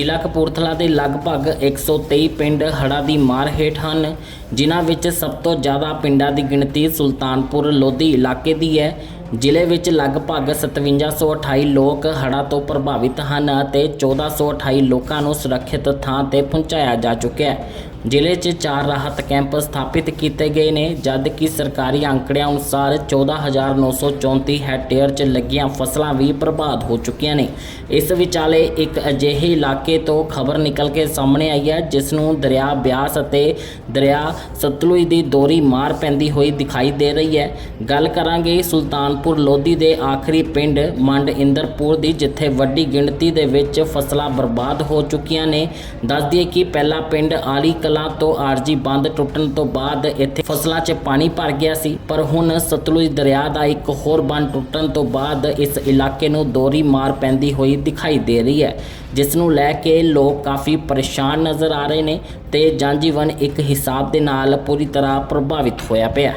ਜ਼ਿਲ੍ਹਾ ਕਪੂਰਥਲਾ ਦੇ ਲਗਭਗ 123 ਪਿੰਡ ਹੜ੍ਹਾਂ ਦੀ ਮਾਰ ਹੇਠ ਹਨ, ਜਿਨ੍ਹਾਂ ਵਿੱਚ ਸਭ ਤੋਂ ਜ਼ਿਆਦਾ ਪਿੰਡਾਂ ਦੀ ਗਿਣਤੀ ਸੁਲਤਾਨਪੁਰ ਲੋਧੀ ਇਲਾਕੇ ਦੀ ਹੈ। ਜ਼ਿਲ੍ਹੇ ਵਿੱਚ ਲਗਭਗ 5728 ਲੋਕ ਹੜ੍ਹਾਂ ਤੋਂ ਪ੍ਰਭਾਵਿਤ ਹਨ ਅਤੇ 1428 ਲੋਕਾਂ ਨੂੰ ਸੁਰੱਖਿਅਤ ਥਾਂ ਤੇ ਪਹੁੰਚਾਇਆ ਜਾ ਚੁੱਕਿਆ ਹੈ। ਜ਼ਿਲ੍ਹੇ 'ਚ ਚਾਰ ਰਾਹਤ ਕੈਂਪ ਸਥਾਪਿਤ ਕੀਤੇ ਗਏ ਨੇ, ਜਦ ਕਿ ਸਰਕਾਰੀ ਅੰਕੜਿਆਂ ਅਨੁਸਾਰ 14934 ਹੈਕਟੇਅਰ 'ਚ ਲੱਗੀਆਂ ਫਸਲਾਂ ਵੀ ਬਰਬਾਦ ਹੋ ਚੁੱਕੀਆਂ ਨੇ। ਇਸ ਵਿਚਾਲੇ ਇੱਕ ਅਜਿਹੇ ਇਲਾਕੇ ਤੋਂ ਖਬਰ ਨਿਕਲ ਕੇ ਸਾਹਮਣੇ ਆਈ ਹੈ, ਜਿਸ ਨੂੰ ਦਰਿਆ ਬਿਆਸ ਅਤੇ ਦਰਿਆ ਸਤਲੁਜ ਦੀ ਦੋਰੀ ਮਾਰ ਪੈਂਦੀ ਹੋਈ ਦਿਖਾਈ ਦੇ ਰਹੀ ਹੈ। ਗੱਲ ਕਰਾਂਗੇ ਸੁਲਤਾਨਪੁਰ ਲੋਧੀ ਦੇ ਆਖਰੀ ਪਿੰਡ ਮੰਡ ਇੰਦਰਪੁਰ ਦੀ, ਜਿੱਥੇ ਵੱਡੀ ਗਿਣਤੀ ਦੇ ਵਿੱਚ ਫਸਲਾਂ ਬਰਬਾਦ ਹੋ ਚੁੱਕੀਆਂ ਨੇ। ਦੱਸ ਦਈਏ ਕਿ ਪਹਿਲਾ ਪਿੰਡ ਆਲੀ ਕਲਾਂ ਤੋਂ ਆਰਜੀ ਬੰਦ ਟੁੱਟਣ ਤੋਂ ਬਾਅਦ ਇੱਥੇ ਫਸਲਾਂ 'ਚ ਪਾਣੀ ਭਰ ਗਿਆ ਸੀ ਪਰ ਹੁਣ ਸਤਲੁਜ ਦਰਿਆ ਦਾ ਇੱਕ ਹੋਰ ਬੰਦ ਟੁੱਟਣ ਤੋਂ ਬਾਅਦ ਇਸ ਇਲਾਕੇ ਨੂੰ ਦੋਰੀ ਮਾਰ ਪੈਂਦੀ ਹੋਈ ਦਿਖਾਈ ਦੇ ਰਹੀ ਹੈ ਜਿਸ ਨੂੰ ਲੈ ਕੇ ਲੋਕ ਕਾਫੀ ਪਰੇਸ਼ਾਨ ਨਜ਼ਰ ਆ ਰਹੇ ਨੇ ਤੇ ਜਨਜੀਵਨ ਇੱਕ ਹਿਸਾਬ ਦੇ ਨਾਲ ਪੂਰੀ ਤਰ੍ਹਾਂ ਪ੍ਰਭਾਵਿਤ ਹੋਇਆ ਪਿਆ।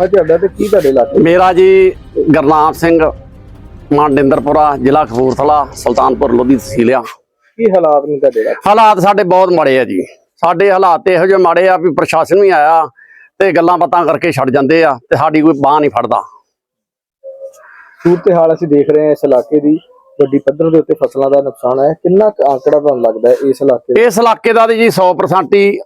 ਆ ਤੁਹਾਡਾ ਤੇ ਕੀ ਤੁਹਾਡੇ ਇਲਾਕੇ ਮੇਰਾ ਜੀ ਗਰਨਾਮ ਸਿੰਘ ਮੰਡਿੰਦਰਪੁਰਾ ਜ਼ਿਲ੍ਹਾ ਕਪੂਰਥਲਾ ਸੁਲਤਾਨਪੁਰ ਲੋਧੀ ਤਹਿਸੀਲ ਆ। ਕੀ ਹਾਲਾਤ ਨੇ ਤੁਹਾਡੇ ਹਾਲਾਤ ਸਾਡੇ ਬਹੁਤ ਮਾੜੇ ਆ ਜੀ। ਸਾਡੇ ਹਾਲਾਤ ਇਹੋ ਜਿਹੇ ਮਾੜੇ ਆ ਵੀ ਪ੍ਰਸ਼ਾਸਨ ਵੀ ਆਇਆ ਤੇ ਗੱਲਾਂ ਬਾਤਾਂ ਕਰਕੇ ਛੱਡ ਜਾਂਦੇ ਆ ਤੇ ਸਾਡੀ ਕੋਈ ਬਾਹ ਨਹੀਂ ਫੜਦਾ। ਸੂਰਤ ਹਾਲ ਅਸੀਂ ਦੇਖ ਰਹੇ ਹਾਂ ਇਸ ਇਲਾਕੇ ਦੀ। ਵੱਡੀ ਪੱਧਰ ਦੇ ਉੱਤੇ ਫਸਲਾਂ ਦਾ ਨੁਕਸਾਨ ਹੈ। ਕਿੰਨਾ ਕੁ ਆંકੜਾ ਤੁਹਾਨੂੰ ਲੱਗਦਾ ਹੈ ਇਸ ਇਲਾਕੇ ਦਾ? ਇਸ ਇਲਾਕੇ ਦਾ ਜੀ 100% ਹੀ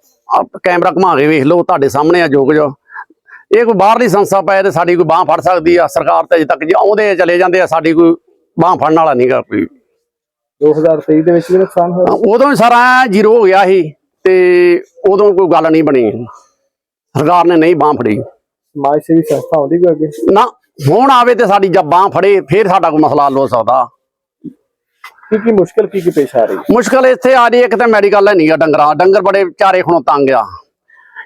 ਕੈਮਰਾ ਘੁਮਾ ਕੇ ਵੇਖ ਲਓ ਤੁਹਾਡੇ ਸਾਹਮਣੇ ਆ ਜੋ ਕੁਝ। ਇਹ ਕੋਈ ਬਾਹਰਲੀ ਸੰਸਥਾ ਪਏ ਤੇ ਸਾਡੀ ਕੋਈ ਬਾਹ ਫੜ ਸਕਦੀ ਆ। ਸਰਕਾਰ ਤੇ ਅਜੇ ਤੱਕ ਜੀ ਆਉਂਦੇ ਚਲੇ ਜਾਂਦੇ ਆ ਸਾਡੀ ਕੋਈ ਬਾਹ ਫੜਨ ਵਾਲਾ ਨਹੀਂਗਾ ਕੋਈ। 2023 ਦੇ ਵਿੱਚ ਵੀ ਨੁਕਸਾਨ ਹੋਇਆ। ਉਦੋਂ ਹੀ ਸਾਰਾ ਜ਼ੀਰੋ ਹੋ ਗਿਆ ਸੀ। ਤੇ ਉਦੋਂ ਕੋਈ ਗੱਲ ਨਹੀਂ ਬਣੀ। ਸਰਕਾਰ ਨੇ ਨਹੀਂ ਬਾਹ ਫੜੀ। ਸਮਾਜ ਸੇਵੀ ਸੰਸਥਾ ਆਉਂਦੀ ਕੋਈ ਅੱਗੇ? ਨਾ ਹੁਣ ਆਵੇ ਤੇ ਸਾਡੀ ਜਦ ਬਾਹ ਫੜੇ ਫਿਰ ਸਾਡਾ ਕੋਈ ਮਸਲਾ ਹੱਲ ਹੋ ਸਕਦਾ। ਕੀ ਕੀ ਮੁਸ਼ਕਲ ਕੀ ਕੀ ਪੇਸ਼ ਆ ਰਹੀ? ਮੁਸ਼ਕਲ ਇੱਥੇ ਆ ਰਹੀ ਇੱਕ ਤਾਂ ਮੈਡੀਕਲ ਹੈ ਨਹੀਂਗਾ ਡੰਗਰਾਂ। ਡੰਗਰ ਬੜੇ ਚਾਰੇ ਖਣੋਂ ਤੰਗ ਆ।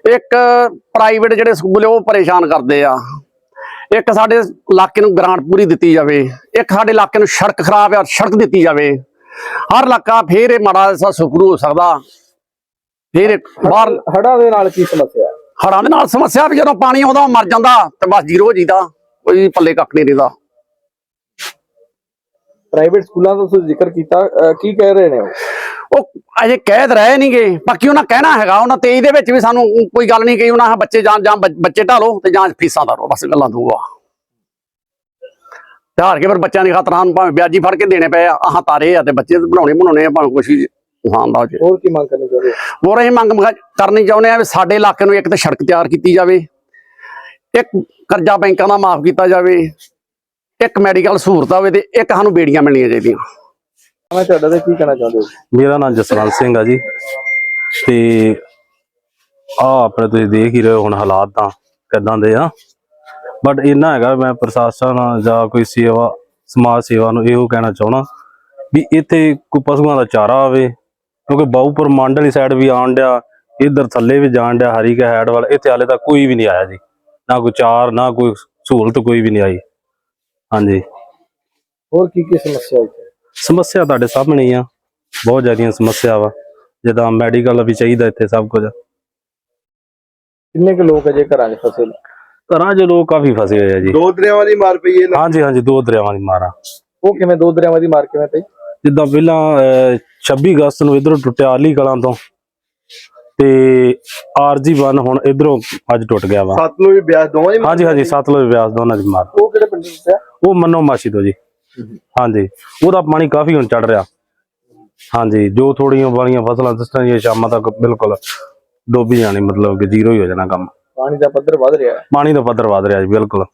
ਇੱਕ ਪ੍ਰਾਈਵੇਟ ਜਿਹੜੇ ਸਕੂਲ ਆ, ਉਹ ਪਰੇਸ਼ਾਨ ਕਰਦੇ ਆ। ਇੱਕ ਸਾਡੇ ਇਲਾਕੇ ਨੂੰ ਗ੍ਰਾਂਟ ਪੂਰੀ ਦਿੱਤੀ ਜਾਵੇ। ਇੱਕ ਸਾਡੇ ਇਲਾਕੇ ਨੂੰ ਸੜਕ ਖਰਾਬ ਆ ਸੜਕ ਦਿੱਤੀ ਜਾਵੇ। ਹਰ ਇਲਾਕਾ ਫੇਰ ਇਹ ਮਾੜਾ ਜਿਹਾ ਸੁਖਰੂ ਹੋ ਸਕਦਾ। ਫੇਰ ਬਾਹਰ ਹੜ੍ਹਾਂ ਦੇ ਨਾਲ ਕੀ ਸਮੱਸਿਆ? ਹੜਾਂ ਦੇ ਨਾਲ ਸਮੱਸਿਆ ਵੀ ਜਦੋਂ ਪਾਣੀ ਆਉਂਦਾ ਮਰ ਜਾਂਦਾ ਤੇ ਬਸ ਜ਼ੀਰੋ ਹੋ ਜੀਦਾ ਕੋਈ ਪੱਲੇ ਕੱਖ ਨਹੀਂ ਰਹਿੰਦਾ। ਪ੍ਰਾਈਵੇਟ ਸਕੂਲਾਂ ਦਾ ਤੁਸੀਂ ਜ਼ਿਕਰ ਕੀਤਾ ਕੀ ਕਹਿ ਰਹੇ ਨੇ ਉਹ? ਉਹ ਅਜੇ ਕਹਿ ਰਹੇ ਨਹੀਂਗੇ ਬਾਕੀ ਉਹਨਾਂ ਕਹਿਣਾ ਹੈਗਾ ਉਹਨਾਂ 23 ਦੇ ਵਿੱਚ ਵੀ ਸਾਨੂੰ ਕੋਈ ਗੱਲ ਨਹੀਂ ਕਹੀ ਉਹਨਾਂ ਬੱਚੇ ਜਾਂ ਜਾਂ ਬੱਚ- ਢਾਲੋ ਤੇ ਜਾਂ ਫੀਸਾਂ ਧਾਰੋ ਬਸ ਗੱਲਾਂ ਦੋ ਆ। ਧਾਰ ਕੇ ਫਿਰ ਬੱਚਿਆਂ ਦੀ ਖਾਤਰਾਂ ਨੂੰ ਭਾਵੇਂ ਵਿਆਜੀ ਫੜ ਕੇ ਦੇਣੇ ਪਏ ਆ ਆਹ ਤਾਰੇ ਆ ਤੇ ਬੱਚੇ ਬਣਾਉਣੇ ਬਣਾਉਣੇ ਆ ਭਾਵੇਂ ਕੁਛ ਵੀ ਹਾਂ ਦਾ ਜੇ। ਹੋਰ ਕੀ ਮੰਗ ਕਰਨੀ ਚਾਹੁੰਦੇ ਹੋ? ਹੋਰ ਅਸੀਂ ਮੰਗ ਮੰਗ ਕਰਨੀ ਚਾਹੁੰਦੇ ਆ ਵੀ ਸਾਡੇ ਇਲਾਕੇ ਨੂੰ ਇੱਕ ਤਾਂ ਸੜਕ ਤਿਆਰ ਕੀਤੀ ਜਾਵੇ ਇੱਕ ਕਰਜ਼ਾ ਬੈਂਕਾਂ ਦਾ ਮਾਫ ਕੀਤਾ ਜਾਵੇ ਇੱਕ ਮੈਡੀਕਲ ਸਹੂਲਤ ਹੋਵੇ ਤੇ ਇੱਕ ਸਾਨੂੰ ਬੇੜੀਆਂ ਮਿਲਣੀਆਂ ਚਾਹੀਦੀਆਂ। ਮੈਂ ਤੁਹਾਡਾ ਤੇ ਕੀ ਕਹਿਣਾ ਚਾਹੁੰਦੇ ਹੋ? ਮੇਰਾ ਨਾਮ ਜਸਵੰਤ ਸਿੰਘ ਆ ਜੀ। ਤੇ ਆ ਆਪਣੇ ਤੁਸੀਂ ਦੇਖ ਹੀ ਰਹੇ ਹੋ ਹੁਣ ਹਾਲਾਤ ਤਾਂ ਕਿਦਾਂ ਦੇ ਆ। ਬਟ ਇੰਨਾ ਹੈਗਾ ਮੈਂ ਪ੍ਰਸ਼ਾਸਨ ਜਾਂ ਕੋਈ ਸੇਵਾ ਸਮਾਜ ਸੇਵਾ ਨੂੰ ਇਹੋ ਕਹਿਣਾ ਚਾਹਣਾ ਵੀ ਇੱਥੇ ਕੋਈ ਪਸ਼ੂਆਂ ਦਾ ਚਾਰਾ ਆਵੇ ਕਿਉਂਕਿ ਬਾਊਪੁਰ ਮੰਡ ਵਾਲੀ ਸਾਈਡ ਵੀ ਆਉਣ ਡਿਆ ਇੱਧਰ ਥੱਲੇ ਵੀ ਜਾਣ ਡਿਆ ਹਰੀ ਕਾ ਹੈਡ ਵਾਲਾ ਇੱਥੇ ਹਾਲੇ ਤੱਕ ਕੋਈ ਵੀ ਨਹੀਂ ਆਇਆ ਜੀ। ਨਾ ਕੋਈ ਚਾਰ ਨਾ ਕੋਈ ਸਹੂਲਤ ਕੋਈ ਵੀ ਨਹੀਂ ਆਈ। ਹਾਂਜੀ। ਹੋਰ ਕੀ ਕੀ ਸਮੱਸਿਆ ਹੈ? ਸਮੱਸਿਆ ਤੁਹਾਡੇ ਸਾਹਮਣੇ ਹੀ ਆ। ਬਹੁਤ ਜ਼ਿਆਦੀਆਂ ਸਮੱਸਿਆ ਵਾ। ਜਿੱਦਾਂ ਮੈਡੀਕਲ ਵੀ ਚਾਹੀਦਾ ਇੱਥੇ ਸਭ ਕੁਝ। ਕਿੰਨੇ ਕੁ ਲੋਕ ਅਜੇ ਘਰਾਂ 'ਚ ਫਸੇ ਨੇ? ਘਰਾਂ 'ਚ ਲੋਕ ਕਾਫੀ ਫਸੇ ਹੋਏ ਆ ਜੀ। ਦੋ ਦਰਿਆਵਾਂ ਦੀ ਮਾਰ ਪਈ ਹੈ ਹਾਂਜੀ ਹਾਂਜੀ ਦੋ ਦਰਿਆਵਾਂ ਦੀ ਮਾਰਾ ਉਹ ਕਿਵੇਂ ਦੋ ਦਰਿਆਵਾਂ ਦੀ ਮਾਰ ਕਿਵੇਂ ਪਈ? ਜਿੱਦਾਂ ਪਹਿਲਾਂ 26 ਅਗਸਤ ਨੂੰ ਇਧਰੋਂ ਟੁੱਟਿਆ ਆਲੀ ਕਲਾਂ ਤੋਂ। ਤੇ ਆਰਜੀ 1 ਹੁਣ ਇਧਰੋਂ ਅੱਜ ਟੁੱਟ ਗਿਆ ਵਾ। ਸਤਲੁਜ ਬਿਆਸ ਦੋਵਾਂ ਦੀ ਹਾਂਜੀ ਹਾਂਜੀ ਸਤਲੁਜ ਵਿਆਸ ਦੋਨਾਂ ਦੀ ਮਾਰ। ਉਹ ਕਿਹੜੇ ਪਿੰਡ ਪਿਆ ਉਹ ਮੰਨੋ ਮਾਸੀ ਤੋਂ ਜੀ। ਹਾਂਜੀ ਉਹਦਾ ਪਾਣੀ ਕਾਫੀ ਹੁਣ ਚੜ ਰਿਹਾ। ਹਾਂਜੀ ਜੋ ਥੋੜੀਆਂ ਵਾਲੀਆਂ ਫਸਲਾਂ ਦਸਤਾਂ ਦੀਆਂ ਸ਼ਾਮਾਂ ਤੱਕ ਬਿਲਕੁਲ ਡੋਬੀ ਜਾਣੀ ਮਤਲਬ ਕਿ ਜ਼ੀਰੋ ਹੀ ਹੋ ਜਾਣਾ ਕੰਮ। ਪਾਣੀ ਦਾ ਪੱਧਰ ਵੱਧ ਰਿਹਾ। ਪਾਣੀ ਦਾ ਪੱਧਰ ਵਧ ਰਿਹਾ ਜੀ ਬਿਲਕੁਲ।